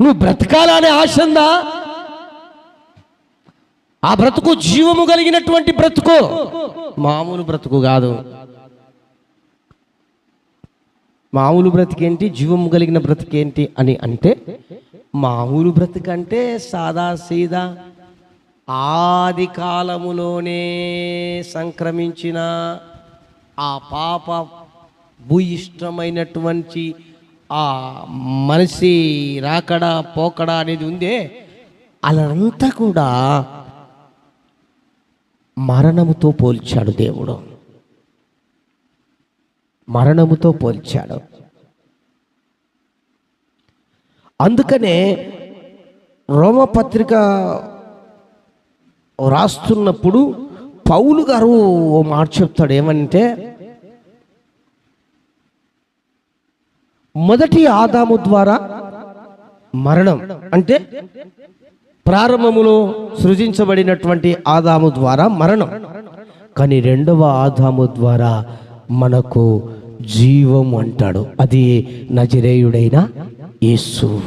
నువ్వు బ్రతకాలనే ఆశ ఉందా? ఆ బ్రతుకు జీవము కలిగినటువంటి బ్రతుకు. మామూలు బ్రతుకు కాదు. మామూలు బ్రతికేంటి? జీవము కలిగిన బ్రతికేంటి అని అంటే మామూలు బ్రతికంటే సాదా సీదా ఆది కాలములోనే సంక్రమించిన ఆ పాప భూయిష్టమైనటువంటి ఆ మనిషి రాకడా పోకడా అనేది ఉందే. అలంతా కూడా మరణముతో పోల్చాడు దేవుడు. మరణముతో పోల్చాడు. అందుకనే రోమపత్రిక రాస్తున్నప్పుడు పౌలు గారు ఓ మాట చెప్తాడు ఏమంటే మొదటి ఆదాము ద్వారా మరణం. అంటే ప్రారంభములో సృజించబడినటువంటి ఆదాము ద్వారా మరణం. కానీ రెండవ ఆదాము ద్వారా మనకు జీవం అంటాడు. అది నజరేయుడైన యేసు.